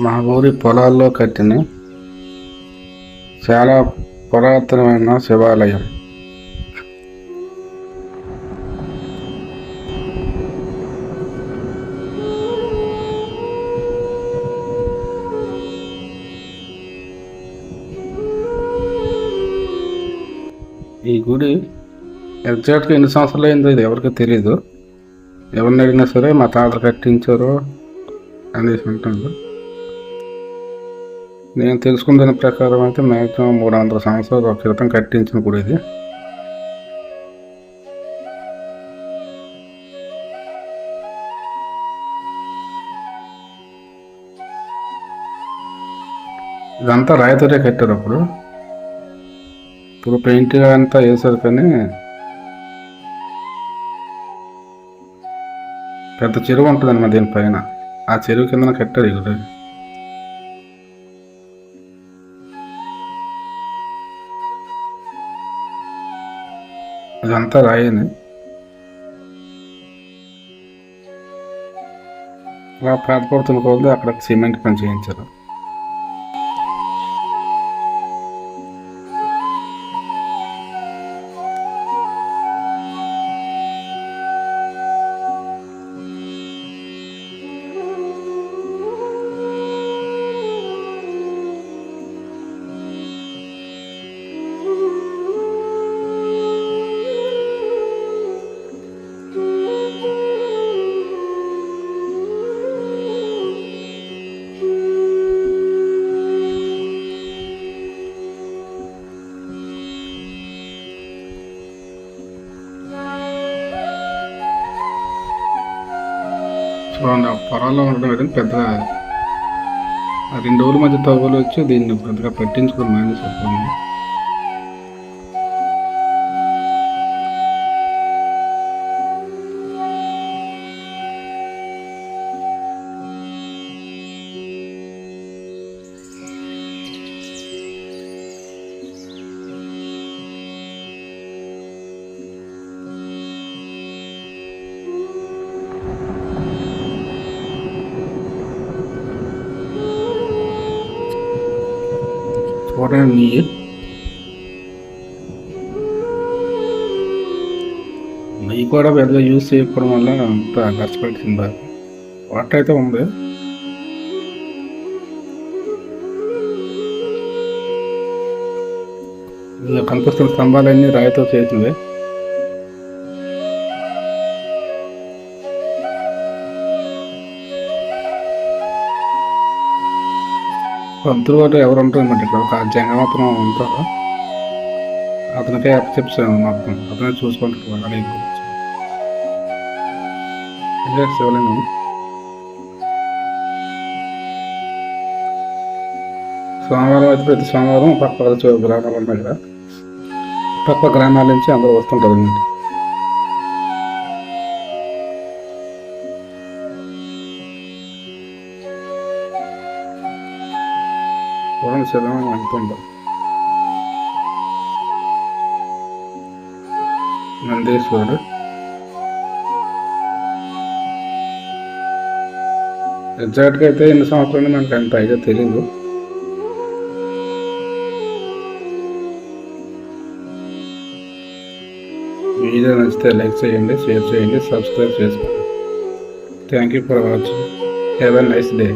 మా ఊరి పొలాల్లో కట్టిన చాలా పురాతనమైన శివాలయం. ఈ గుడి ఎగ్జాక్ట్గా ఎన్ని సంవత్సరాలు అయిందో ఇది ఎవరికి తెలియదు ఎవరిని అడిగినా సరే మా తాతలు కట్టించారు అనేసి ఉంటుంది నేను తెలుసుకున్న దాని ప్రకారం అయితే మ్యాక్సిమం మూడు వందల సంవత్సరాల క్రితం కట్టించిన గుడి ఇది. ఇదంతా రాయితోనే కట్టారు అప్పుడు. ఇప్పుడు పెయింట్ అంతా వేశారు కానీ పెద్ద చెరువు ఉంటుందన్నమాట దీనిపైన. ఆ చెరువు కింద కట్టారు ఇక్కడ అదంతా రాయని అలా ప్రాంతపడుతున్న కొద్ది అక్కడ సిమెంట్ పని చేయించారు. పొలాల్లో ఉండడం ఏదైనా పెద్దగా రెండు రోజుల మధ్య తవ్వలు వచ్చి దీన్ని పెద్దగా పట్టించుకుని మేనేజ్ వస్తుంది చూడండి నెయ్యి కూడా పెద్దగా యూజ్ చేయకపోవడం వల్ల అంత కష్టపడుతుంది బాగా. వాటర్ అయితే ఉంది. ఇలా కనిపిస్తున్న స్తంభాలన్నీ రాయితో చేసినవి పంతులు గారు ఎవరు ఉంటారు అనమాట ఇక్కడ ఒక జంగమాత్రం ఉంటారు అతనికే అప్పచెప్పాను మొత్తం అతనే చూసుకుంటారు అడిగి శివలింగం? సోమవారం అయితే ప్రతి సోమవారం పక్క పక్క గ్రామాలు ఉన్నాయి కదా. పక్క గ్రామాల నుంచి అందరూ వస్తుంటారు అండి చూడండి శివలింగం ఎంత నందీశ్వరుడు ఎగ్జాక్ట్గా అయితే ఎన్ని సంవత్సరాలు మనకు అంత అయితే తెలియదు వీడియో నచ్చితే లైక్ చేయండి షేర్ చేయండి సబ్స్క్రైబ్ చేసుకోండి thank you for watching have a nice day